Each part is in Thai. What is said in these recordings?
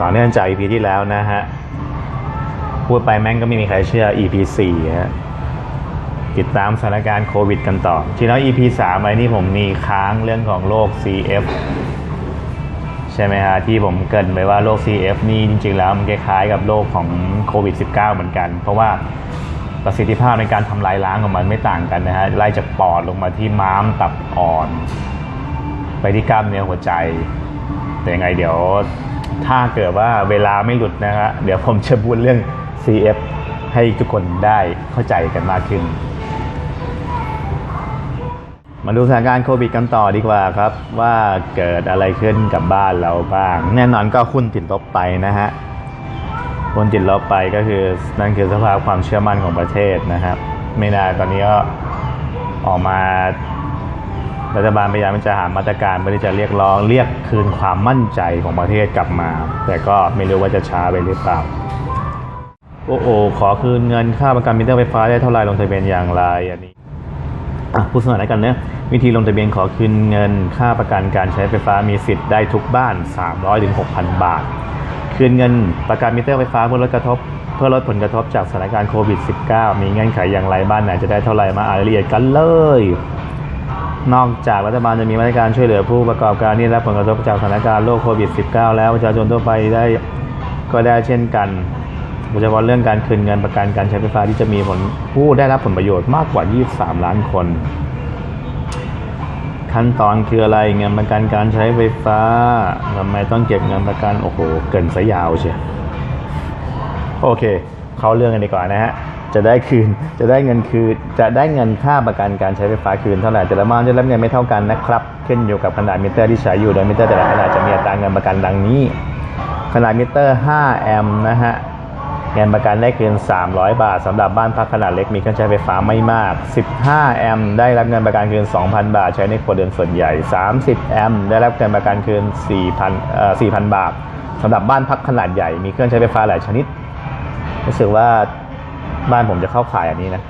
ต่อเนื่องจาก EP ที่แล้วนะฮะ พูดไปแม่งก็ไม่มีใครเชื่อ EP 4ฮะติดตามสถานการณ์โควิดกันต่อทีแล้ว EP 3ไว้นี่ผมมีค้างเรื่องของโรค CF ใช่ไหมฮะ ที่ผมเกรินไปว่าโรค CF นี่จริงๆแล้วมันคล้ายๆกับโรคของโควิด -19 เหมือนกัน เพราะว่าประสิทธิภาพในการทำลายล้างของมันไม่ต่างกันนะฮะไล่จากปอดลงมาที่ม้ามตับอ่อน ไปที่กล้ามเนื้อหัวใจ แต่ยังไงเดี๋ยว ถ้าเกิดว่าเวลาไม่หลุดนะฮะเดี๋ยวผมจะพูดเรื่อง CF ให้ทุกคนได้เข้าใจกันมากขึ้น มาดูสถานการณ์โควิดกันต่อดีกว่าครับ ว่าเกิดอะไรขึ้นกับบ้านเราบ้าง แน่นอนก็หุ้นติดลบไปนะฮะหุ้นติดลบไปก็คือนั่นคือสภาพความเชื่อมั่นของประเทศนะครับ ไม่นานตอนนี้ก็ออกมา รัฐบาลพยายามจะหามาตรการเพื่อที่จะเรียกร้องเรียกคืนความมั่นใจของประเทศกลับมา แต่ก็ไม่รู้ว่าจะช้าไปหรือเปล่าโอ้โอขอคืนเงินค่าประกันมิเตอร์ไฟฟ้าได้เท่าไรลงทะเบียนอย่างไรอันนี้อะพูดสมัยแล้กันเนะวิธีลงทะเบียนขอคืนเงิน ค่าประกันการใช้ไฟฟ้ามีสิทธิ์ได้ทุกบ้าน 300ถึง6,000 บาท คืนเงินประกันมิเตอร์ไฟฟ้าเพื่อลดกระทบเพื่อลดผลกระทบจากสถานการณ์โควิด -19 มีเงื่อนไขอย่างไรบ้านไหนจะได้เท่าไหร่มาอ่านรายละเอียดกันเลย นอกจากรัฐบาลจะมีมาตรการช่วยเหลือผู้ประกอบการที่ได้รับผลกระทบจากสถานการณ์โรคโควิด -19 แล้วประชาชนทั่วไปได้ก็ได้เช่นกันโดยเฉพาะเรื่องการคืนเงินประกันการใช้ไฟฟ้าที่จะมีผลผู้ได้รับผลประโยชน์มากกว่า 23 ล้านคน ขั้นตอนคืออะไรเงินประกันการใช้ไฟฟ้าทำไมต้องเก็บเงินประกันโอ้โหเกินสยาวเชียโอเค เข้าเรื่องกันดีกว่านะฮะ จะได้คืน จะได้เงินคือจะได้เงินค่าประกันการใช้ไฟฟ้าคืนเท่าไหร่แต่ละบ้านจะรับเงินไม่เท่ากันนะครับ ขึ้นอยู่กับขนาดมิเตอร์ที่ใช้อยู่โดยมิเตอร์แต่ละขนาดจะมีอัตราเงินประกันดังนี้ ขนาดมิเตอร์ 5 แอมป์นะฮะเงินประกันได้คืน 300 บาทสำหรับบ้านพักขนาดเล็กมีเครื่องใช้ไฟฟ้าไม่มาก 15 แอมป์ได้รับเงินประกันคืน 2,000 บาท ใช้ในครัวเรือนส่วนใหญ่ 30 แอมป์ได้รับเงินประกันคืน 4,000เอ่อ4,000 บาทสำหรับบ้านพักขนาดใหญ่มีเครื่องใช้ไฟฟ้าหลายชนิดรู้สึกว่า บ้านผมจะเข้าขายอันนี้นะ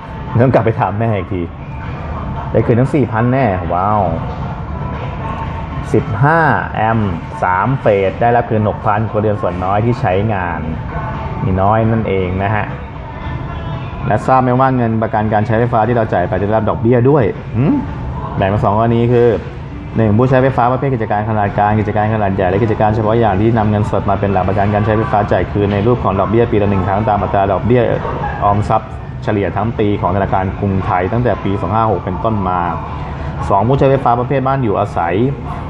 ต้องกลับไปถามแม่อีกที ได้คืนทั้ง4,000แน่ ว้าว15แอมป์3เฟสได้รับคืน6,000ครัวเรือนส่วนน้อยที่ใช้งานมีน้อยนั่นเองนะฮะ และทราบไหมว่าเงินประกันการใช้ไฟฟ้าที่เราจ่ายไปจะได้รับดอกเบี้ยด้วยแบ่งเป็นสองกรณีคือ หนึ่งผู้ใช้ไฟฟ้าประเภทกิจการขนาดกลางกิจการขนาดใหญ่และกิจการเฉพาะอย่างที่นำเงินสดมาเป็นหลักประกันการใช้ไฟฟ้าจ่ายคืนในรูปของดอกเบี้ยปีละหนึ่งครั้งตามอัตราดอกเบี้ยออมทรัพย์เฉลี่ยทั้งปีของธนาคารกรุงไทยตั้งแต่ปี 256 เป็นต้นมา 2 ผู้ใช้ไฟฟ้าประเภทบ้านอยู่อาศัย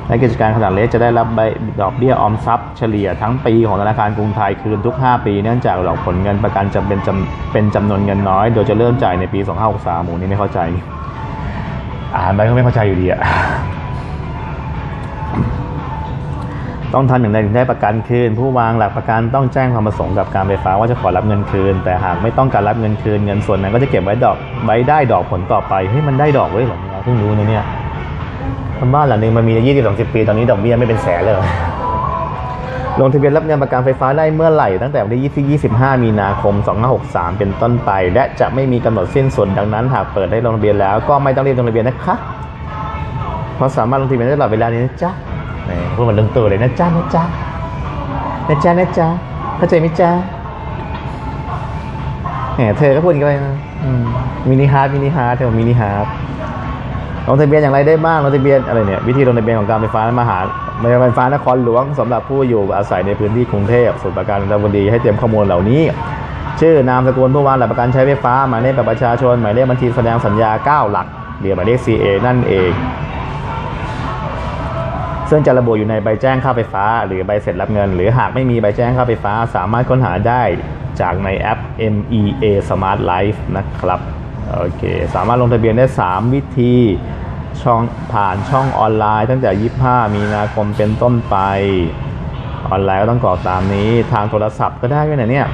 และกิจการขนาดเล็กจะได้รับใบดอกเบี้ยออมทรัพย์เฉลี่ยทั้งปีของธนาคารกรุงไทยคืนทุก 5 ปีเนื่องจากดอกผลเงินประกันจำเป็นจำเป็นจำนวนเงินน้อย โดยจะเริ่มจ่ายในปี 2563หมูนี่ไม่เข้าใจ อ่านไปก็ไม่เข้าใจอยู่ดีอะ ต้องทำอย่างไรถึงได้ประกันคืน ผู้วางหลักประกันต้องแจ้งความประสงค์กับการไฟฟ้าว่าจะขอรับเงินคืน แต่หากไม่ต้องการรับเงินคืนเงินส่วนนั้นก็จะเก็บไว้ดอกไว้ได้ดอกผลต่อไปเฮ้ยมันได้ดอกไว้ยเหรอเราเพิ่งรู้นะเนี่ยบ้านหลังหนึ่งมันมียี่สิบสองสิบปีตอนนี้ดอกเบี้ยไม่เป็นแสนเลยลงทะเบียนรับเงินประกันไฟฟ้าได้เมื่อไหร่ตั้งแต่วันที่25 มีนาคม 2563 เป็นต้นไป และจะไม่มีกำหนดสิ้นสุดดังนั้น หากเปิดได้ลงทะเบียนแล้วก็ไม่ต้องรีบลงทะเบียนนะคะเพราะสามารถลงทะเบียนได้ตลอดเวลานี้นะจ๊ะ พูดเหมือนลุงตู่เลยนะจ๊ะนะจ๊ะนะจ๊ะนะจ๊ะเข้าใจไหมจ๊ะแหมเธอก็พูดกันไปนะมินิฮาร์ดมินิฮาร์ดเธอบอกมินิฮาร์ดลงทะเบียนอย่างไรได้บ้างลงทะเบียนอะไรเนี่ยวิธีลงทะเบียนของการไฟฟ้ามหาไม่ไฟฟ้านครหลวงสำหรับผู้อยู่อาศัยในพื้นที่กรุงเทพส่วนประการนนทบุรีให้เตรียมข้อมูลเหล่านี้ ชื่อนามสกุลผู้วางหลักประกันใช้ไฟฟ้าหมายเลขบัตรประชาชนหมายเลขบัญชีแสดงสัญญา 9 หลักเรียกหมายเลข CA นั่นเอง ซึ่งจะระบุอยู่ในใบแจ้งค่าไฟฟ้า หรือใบเสร็จรับเงิน หรือหากไม่มีใบแจ้งค่าไฟฟ้า สามารถค้นหาได้จากในแอป MEA Smart Life นะครับโอเคสามารถลงทะเบียนได้ 3 วิธีช่องผ่านช่องออนไลน์ ตั้งแต่ 25 มีนาคมเป็นต้นไป ออนไลน์ก็ต้องกรอกตามนี้ทางโทรศัพท์ก็ได้ด้วยนะเนี่ย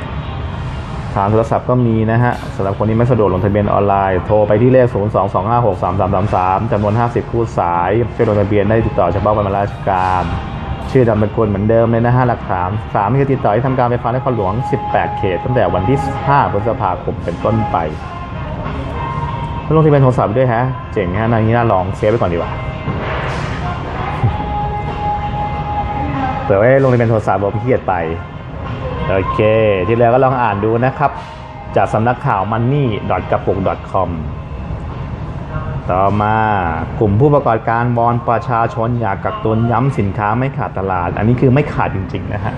ทางโทรศัพท์ก็มีนะฮะสำหรับคนที่ไม่สะดวกลงทะเบียนออนไลน์ โทรไปที่เลข 0 2 2 5 6 3 3 3 3จำนวน 50 คู่สาย ช่วยลงทะเบียนได้ติดต่อเฉพาะวันราชการ ชื่อดำเป็นคนเหมือนเดิมเลยนะฮะหลักฐาน3คือติดต่อที่ทำการไฟฟ้านครหลวง 18 เขต ตั้งแต่วันที่ 5 พฤษภาคมเป็นต้นไปลงทะเบียนโทรศัพท์ด้วยฮะ เจ๋งฮะนางนี้น่าลองเซฟไว้ก่อนดีกว่าผื่อไว้ลงในเป็นโทรศัพท์ผมขี้เกียจไป โอเค ที่เหลือก็ลองอ่านดูนะครับ จากสำนักข่าว money กระปุก com ต่อมากลุ่มผู้ประกอบการบอลประชาชนอยากกักตุนย้ำสินค้าไม่ขาดตลาด อันนี้คือไม่ขาดจริงๆนะฮะ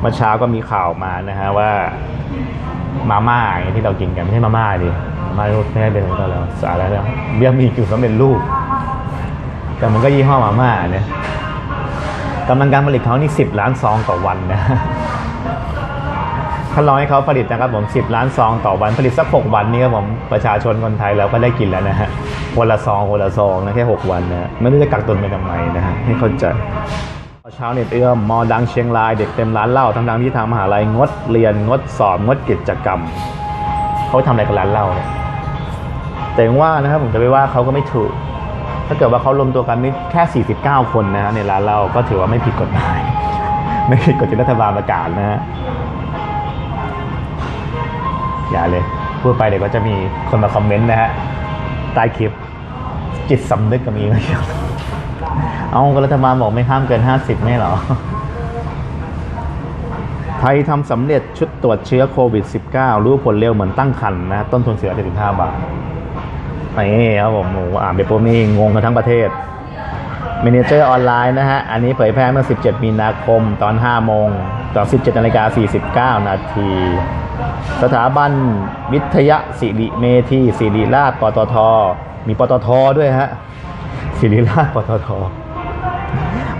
เมื่อเช้าก็มีข่าวมานะฮะว่ามาม่าอย่างที่เรากินกันไม่ใช่มาม่าดิมาม่าไม่ได้เป็นองเราแล้วสาระแล้วเบี้ยมีกึ่งสำเร็จรูปแต่มันก็ยี่ห้อมาม่าเนี่ยกำลังการผลิตเขานี่สิบล้านซองต่อวันนะ ถ้าเราให้เขาผลิตนะครับผม10 ล้านซองต่อวันผลิตสัก 6 วันนี้ครับผมประชาชนคนไทยเราก็ได้กินแล้วนะฮะคนละซองคนละซองนะแค่ 6 วันนะไม่รู้จะกักตุนไปทำไมนะฮะให้เข้าใจเช้าเน็ตเอื้อมมอดังเชียงรายเด็กเต็มร้านเหล้าทั้งๆที่ทางมหาลัยงดเรียนงดสอบงดกิจกรรมเขาทำอะไรกับร้านเหล้าเนี่ยแต่ว่านะครับผมจะไปว่าเขาก็ไม่ถูก ถ้าเกิดว่าเขารวมตัวกันนี่แค่ 49 คนนะฮะในร้านเหล้าก็ถือว่าไม่ผิดกฎหมาย ไม่ผิดกฎที่รัฐบาลประกาศนะฮะ อย่าเลย พูดไปเดี๋ยวก็จะมีคนมาคอมเมนต์นะฮะใต้คลิป จิตสำนึกก็มีไม่เกี่ยวเอากรัฐบาลบอกไม่ห้ามเกิน 50 ไม่หรอ ไทยทำสำเร็จชุดตรวจเชื้อโควิด -19 รู้ผลเร็วเหมือนตั้งครรภ์นะ ต้นทุนเสีย75บาทนี่ครับผมอ่านไปปุ๊บนี่งงกันทั้งประเทศเมเนเจอร์ออนไลน์นะฮะ อันนี้เผยแพร่เมื่อ 17 มีนาคมตอน 5 โมง ตอน 17นาฬิกา49 นาที สถาบันวิทยาศิริเมธีศิริราชปตท มีปตทด้วยฮะศิริราชปตท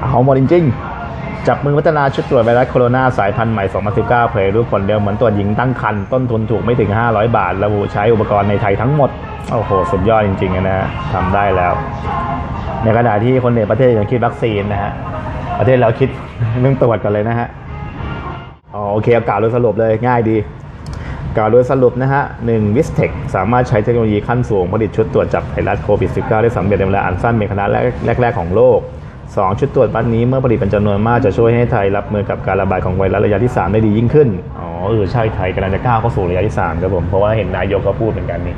เอาหมดจริงๆ จับมือพัฒนาชุดตรวจไวรัสโคโรนาสายพันธุ์ใหม่ 2019 เผยรูปผลเร็วเหมือนตรวจหญิงตั้งครรภ์ต้นทุนถูกไม่ถึง 500 บาท ระบุใช้อุปกรณ์ในไทยทั้งหมด โอ้โห สุดยอดจริงๆนะฮะทำได้แล้ว ในขณะที่คนในประเทศยังคิดวัคซีนนะฮะ ประเทศเราคิดเรื่องตรวจกันเลยนะฮะอ๋อโอเคเอากล่าวโดยสรุปเลยง่ายดี กล่าวโดยสรุปนะฮะหนึ่งวิสเทคสามารถใช้เทคโนโลยีขั้นสูงผลิตชุดตรวจจับไวรัสโควิด -19 ได้สำเร็จในเวลาอันสั้นเป็นคณะแรก ๆ ของโลก 2 ชุดตรวจวันนี้เมื่อผลิตเป็นจำนวนมากจะช่วยให้ไทยรับมือกับการระบาดของไวรัสระยะที่ 3 ได้ดียิ่งขึ้น อ๋อเออใช่ไทยกำลังจะก้าวเข้าสู่ระยะที่ 3 ครับผม เพราะว่าเห็นนายกก็พูดเหมือนกันนี่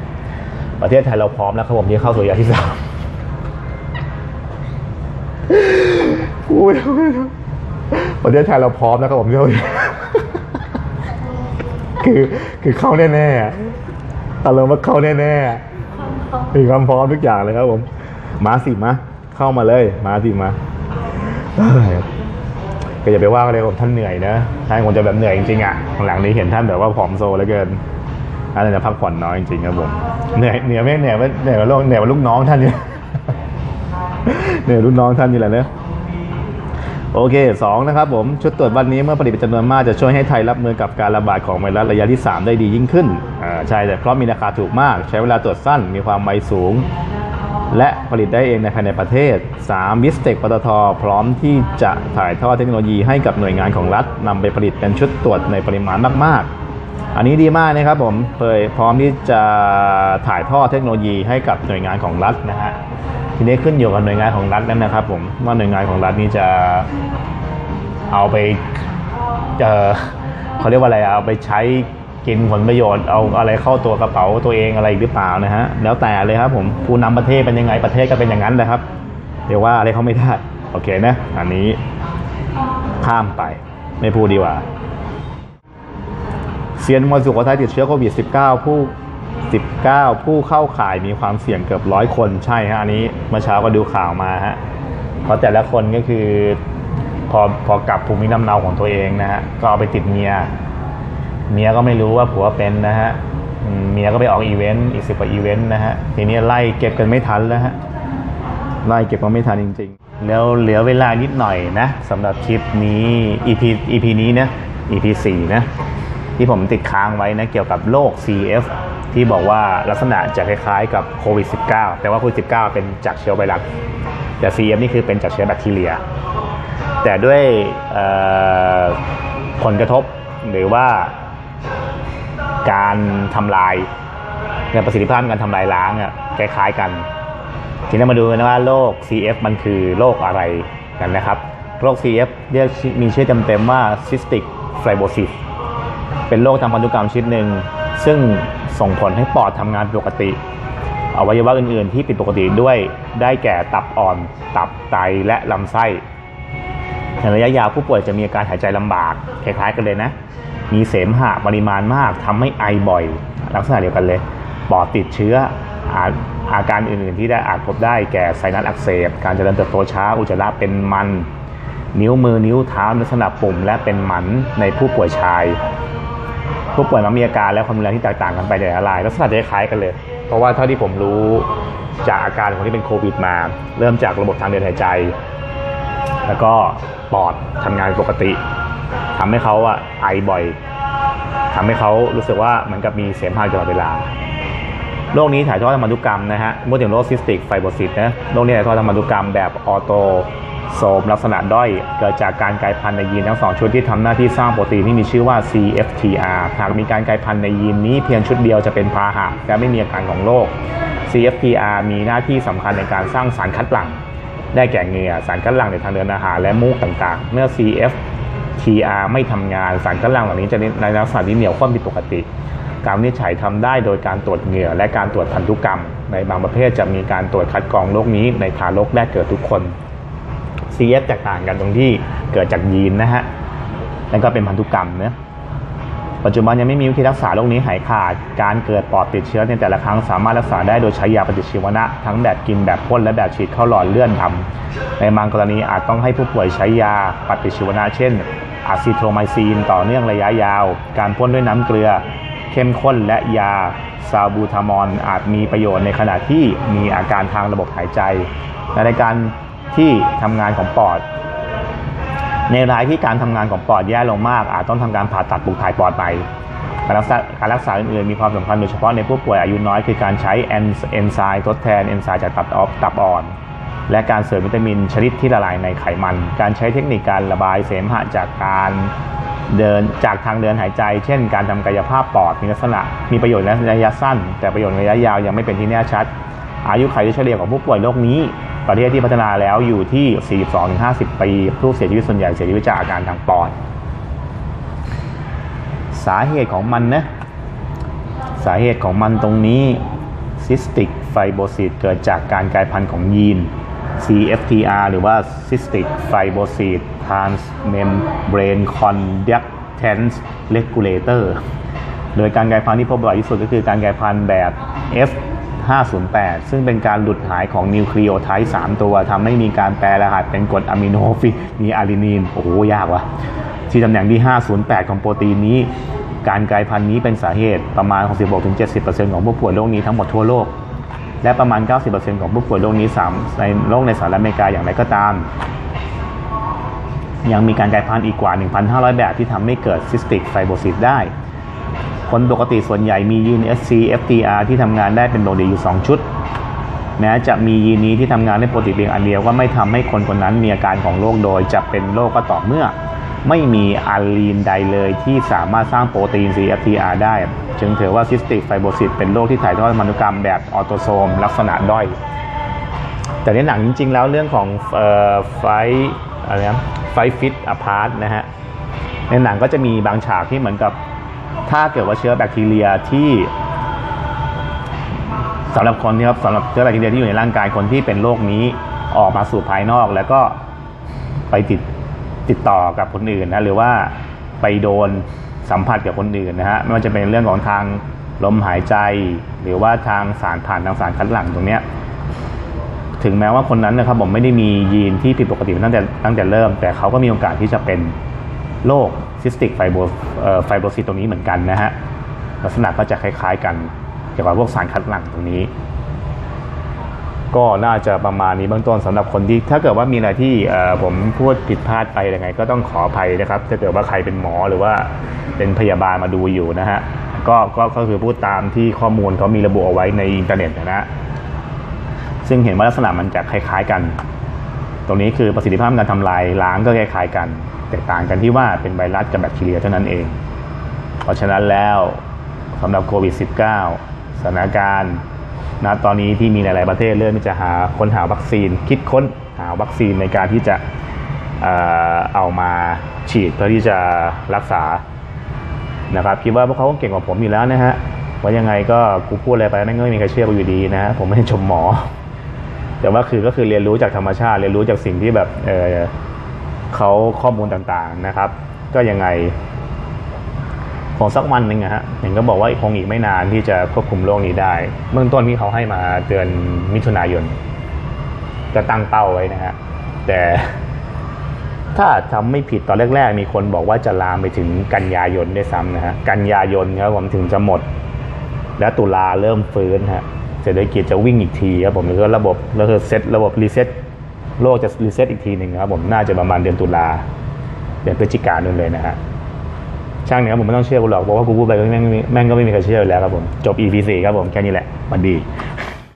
ประเทศไทยเราพร้อมแล้วครับผมที่เข้าสู่ระยะที่3กูไม่รู้ไม่รู้ประเทศไทยเราพร้อมนะครับผมที่เข้า คือคือเข้าแน่ๆอะอารมณ์ว่าเข้าแน่ๆมีความพร้อมทุกอย่างเลยครับผม มาสิมาเข้ามาเลย มาสิมาก็อย่าไปว่ากันเลยผมท่านเหนื่อยนะท่านคงจะแบบเหนื่อยจริงๆอะหลังนี้เห็นท่านแบบว่าผอมโซแล้วเกินท่านจะพักผ่อนน้อยจริงๆครับผมเหนื่อยเหนื่อยไม่เหนื่อยไม่เหนื่อยกว่าลูกเหนื่อยกว่าลูกน้องท่านเนี่ยเหนื่อยลูกน้องท่านนี่แหละเนอะ โอเค2นะครับผมชุดตรวจวันนี้เมื่อผลิตเป็นจำนวนมากจะช่วยให้ไทยรับมือกับการระบาดของไวรัสระยะที่ 3 ได้ดียิ่งขึ้นอ่าใช่แต่เพราะมีราคาถูกมาก ใช้เวลาตรวจสั้นมีความไวสูง และผลิตได้เองในภายในประเทศ 3. วิสเทคปตทพร้อมที่จะถ่ายทอดเทคโนโลยีให้กับหน่วยงานของรัฐนำไปผลิตเป็นชุดตรวจในปริมาณมากๆ อันนี้ดีมากนะครับผมเผยพร้อมที่จะถ่ายทอดเทคโนโลยีให้กับหน่วยงานของรัฐนะฮะ ทีนี้ขึ้นอยู่กับหน่วยงานของรัฐนั่นนะครับผมว่าหน่วยงานของรัฐนี่จะเอาไปเออเขาเรียกว่าอะไรเอาไปใช้กินผลประโยชน์เอาอะไรเข้าตัวกระเป๋าตัวเองอะไรอีกหรือเปล่านะฮะแล้วแต่เลยครับผมผู้นำประเทศเป็นยังไงประเทศก็เป็นอย่างนั้นแหละครับเดี๋ยวว่าอะไรเขาไม่ได้โอเคนะ อันนี้ข้ามไปไม่พูดดีกว่าเซียนมวยสุโขทัยติดเชื้อโควิด -19 ผู้ 19 ผู้เข้าข่ายมีความเสี่ยงเกือบร้อยคนใช่ฮะอันนี้เมื่อเช้าก็ดูข่าวมาฮะเพราะแต่ละคนก็คือพอพอกลับภูมิลำเนาของตัวเองนะฮะก็เอาไปติดเมีย เมียก็ไม่รู้ว่าผัวเป็นนะฮะเมียก็ไปออกอีเวนต์อีกสิบกว่าอีเวนต์นะฮะทีนี้ไล่เก็บกันไม่ทันแล้วฮะไล่เก็บกันไม่ทันจริง ๆ แล้วเหลือเวลานิดหน่อยนะสำหรับคลิปนี้ EP EP นี้นะ EP 4นะที่ผมติดค้างไว้นะเกี่ยวกับโรค CF ที่บอกว่าลักษณะจะคล้ายๆ กับโควิด -19 แต่ว่าโควิด -19 เป็นจากเชื้อไวรัสแต่ CF นี่คือเป็นจากเชื้อแบคทีเรีย แต่ด้วยผลกระทบหรือว่าการทำลายในประสิทธิภาพการทำลายล้างอะคล้ายๆกัน ทีนี้มาดูกันะว่าโรค CF มันคือโรคอะไรกันนะครับ โรค CF เรียกมีชื่อเต็มๆว่า cystic fibrosis เป็นโรคทางพันธุกรรมชนิดหนึ่งซึ่ง ส่งผลให้ปอดทำงานปกติอวัยวะอื่น ๆ ที่ผิดปกติด้วยได้แก่ตับอ่อนตับไตและลำไส้ในระยะยาวผู้ป่วยจะมีอาการหายใจลำบากคล้ายๆกันเลยนะ มีเสมหะปริมาณมากทำให้ไอบ่อย ลักษณะเดียวกันเลย ปอดติดเชื้ออาอาการอื่น ๆ ที่ได้อาจพบได้แก่ไซนัสอักเสบ การเจริญเติบโตช้า อุจจาระเป็นมัน นิ้วมือนิ้วเท้าลักษณะปุ่ม และเป็นหมันในผู้ป่วยชาย ผู้ป่วยมักมีอาการและความรุนแรงที่แตกต่างกันไปในหลายลักษณะจะคล้ายกันเลย เพราะว่าเท่าที่ผมรู้จากอาการของที่เป็นโควิดมา เริ่มจากระบบทางเดินหายใจ แล้วก็ปอดทำงานปกติทำให้เขาอะไอบ่อยทำให้เขารู้สึกว่าเหมือนกับมีเสมหะตลอดเวลาโรคนี้ถ่ายทอดทางพันธุกรรมนะฮะเมื่อถึงโรคซิสติกไฟโบซิสนะโรคนี้ถ่ายทอดทางพันธุกรรมแบบออโต โซมลักษณะด้อย เกิดจากการกลายพันธุ์ในยีนทั้งสองชุดที่ทำหน้าที่สร้างโปรตีนที่มีชื่อว่า CFTR หากมีการกลายพันธุ์ในยีนนี้เพียงชุดเดียวจะเป็นพาหะและไม่มีอาการของโรค CFTR มีหน้าที่สำคัญในการสร้างสารคัดหลั่ง ได้แก่เหงื่อสารคัดหลั่งในทางเดินอาหารและมูกต่างๆ เมื่อ CFTR ไม่ทำงานสารคัดหลั่งเหล่านี้จะในลักษณะที่เหนียวข้นผิดปกติการวินิจฉัยทำได้โดยการตรวจเหงื่อและการตรวจพันธุกรรม ในบางประเภทจะมีการตรวจคัดกรองโรคนี้ในทารกแรกเกิดทุกคน CF แตกต่างกันตรงที่เกิดจากยีนนะฮะแล้วก็เป็นพันธุกรรมเนะปัจจุบันยังไม่มีวิธีรักษาโรคนี้หายขาด การเกิดปอดติดเชื้อในแต่ละครั้งสามารถรักษาได้โดยใช้ยาปฏิชีวนะ ทั้งแบบกินแบบพ่นและแบบฉีดเข้าหลอดเลื่อดทำในบางกรณีอาจต้องให้ผู้ป่วยใช้ยาปฏิชีวนะ เช่นอะซิโทรไมซีนต่อเนื่องระยะยาว การพ่นด้วยน้ำเกลือ เข้มข้นและยาซาบูทามอนอาจมีประโยชน์ในขณะที่มีอาการทางระบบหายใจและในการ ที่ทำงานของปอด ในรายที่การทำงานของปอดแย่ลงมาก อาจต้องทำการผ่าตัดปลูกถ่ายปอดไปการรักษาการรักษาอื่นๆมีความสำคัญโดยเฉพาะในผู้ป่วยอายุน้อยคือการใช้เอนไซม์ทดแทนเอนไซม์จากตับออกตับอ่อน และการเสริมวิตามินชนิดที่ละลายในไขมัน การใช้เทคนิคการระบายเสมหะจากการเดินจากทางเดินหายใจ เช่น การทำกายภาพปอดมีลักษณะมีประโยชน์ในระยะสั้น แต่ประโยชน์ในระยะยาวยังไม่เป็นที่แน่ชัด อายุขัยเฉลี่ยของผู้ป่วยโรคนี้ ประเทศที่พัฒนาแล้วอยู่ที่ 42-50 ปี ผู้เสียชีวิตส่วนใหญ่เสียชีวิตจากอาการทางปอด สาเหตุของมันนะ สาเหตุของมันตรงนี้ cystic fibrosis เกิดจากการกลายพันธุ์ของยีน CFTR หรือว่า cystic fibrosis transmembrane conductance regulator โดยการกลายพันธุ์ที่พบบ่อยที่สุดก็คือการกลายพันธุ์แบบ F 508 ซึ่งเป็นการหลุดหายของนิวคลีโอไทป์3ตัวทำให้มีการแปลรหัสเป็นกรดอะมิโนฟิมีอารินีน โอ้โห ยากว่ะที่ตำแหน่งที่ 508 ของโปรตีนนี้ การกลายพันธุ์นี้เป็นสาเหตุประมาณ 66-70%ของผู้ป่วยโรคนี้ทั้งหมดทั่วโลก และประมาณ 90%ของผู้ป่วยโรคนี้สามในโรคในสหรัฐอเมริกาอย่างไรก็ตาม ยังมีการกลายพันธุ์อีกกว่า 1,500 แบบที่ทำให้เกิดซิสติกไฟโบซิสได้ คนปกติส่วนใหญ่มียีน SC FTR ที่ทำงานได้เป็นปกติอยู่ 2 ชุด แม้จะมียีนนี้ที่ทำงานได้ปกติเพียงอันเดียวก็ไม่ทำให้คนคนนั้นมีอาการของโรคโดย จะเป็นโรคก็ต่อเมื่อ ไม่มีอะลีนใดเลยที่สามารถสร้างโปรตีน CFTR ได้ จึงถือว่าซิสติกไฟโบซิสเป็นโรคที่ถ่ายทอดพันธุกรรมแบบออโตโซมลักษณะด้อย แต่ในหนังจริง ๆ แล้วเรื่องของไฟอะไรนะไฟฟิตอพาร์ตนะฮะในหนังก็จะมีบางฉากที่เหมือนกับ ถ้าเกิดว่าเชื้อแบคทีเรียที่สำหรับคนที่ครับสำหรับเชื้อแบคทีเรียที่อยู่ในร่างกายคนที่เป็นโรคนี้ออกมาสู่ภายนอก แล้วก็ไปติดติดต่อกับคนอื่นนะหรือว่าไปโดนสัมผัสกับคนอื่นนะฮะไม่ว่าจะเป็นเรื่องของทางลมหายใจ หรือว่าทางสารผ่านทางสารคัดหลั่งตรงเนี้ยถึงแม้ว่าคนนั้นนะครับผมไม่ได้มียีนที่ผิดปกติตั้งแต่ตั้งแต่เริ่ม แต่เขาก็มีโอกาสที่จะเป็นโรค ซิสติกไฟโบไฟโบซิตตรงนี้เหมือนกันนะฮะลักษณะก็จะคล้ายๆกันเกี่ยวกับพวกสารคัดหลั่งตรงนี้ ก็น่าจะประมาณนี้เบื้องต้นสำหรับคนที่ ถ้าเกิดว่ามีอะไรที่ผมพูดผิดพลาดไปยังไง ก็ต้องขออภัยนะครับ ถ้าเกิดว่าใครเป็นหมอหรือว่าเป็นพยาบาลมาดูอยู่นะฮะก็ก็ก็คือพูดตามที่ข้อมูลเขามีระบุเอาไว้ในอินเทอร์เน็ตนะฮะซึ่งเห็นว่าลักษณะมันจะคล้าย ๆกัน ตรงนี้คือประสิทธิภาพการทำลายล้างก็คล้ายๆกัน ตกต่างกันที่ว่าเป็นไวรัสกับแบคทีเรียเท่านั้นเอง เพราะฉะนั้นแล้วสำหรับโควิด -19 สถานการณ์ณตอนนี้ที่มีหลาย ๆ ประเทศเริ่มที่จะหาค้นหาวัคซีน คิดค้นหาวัคซีนในการที่จะเอามาฉีดเพื่อที่จะรักษานะครับคิดว่าพวกเขาก็เก่งกว่าผมอยู่แล้วนะฮะว่ายังไงก็กูพูดอะไรไปแม่งก็ไม่มีใครเชื่อกูอยู่ดีนะฮะผมไม่ได้ชมหมอ แต่ว่าคือก็คือเรียนรู้จากธรรมชาติ เรียนรู้จากสิ่งที่แบบ เขาข้อมูลต่างๆนะครับ ก็ยังไงของสักวันหนึ่งอะฮะเห็นก็บอกว่าคงอีกไม่นานที่จะควบคุมโรคนี้ได้ เบื้องต้นที่เขาให้มาเดือนมิถุนายนก็ตั้งเป้าไว้นะฮะแต่ถ้าจำไม่ผิดตอนแรก ๆ มีคนบอกว่าจะลามไปถึงกันยายนด้วยซ้ำนะฮะกันยายนครับผมถึงจะหมด และตุลาเริ่มฟื้นฮะเศรษฐกิจจะวิ่งอีกทีครับผมแล้วก็ระบบแล้วก็เซตระบบรีเซ็ต โลกจะรีเซ็ตอีกทีหนึ่งครับผมน่าจะประมาณเดือนตุลาเดือนพฤศจิกายนนู่นเลยนะฮะช่างเนี่ยครับผมไม่ต้องเชื่อกูหรอกเพราะว่ากูพูดไปแม่งแม่งก็ไม่มีใครเชื่ออยู่แล้วครับผม จบ EP 4ครับผม แค่นี้แหละสวันดี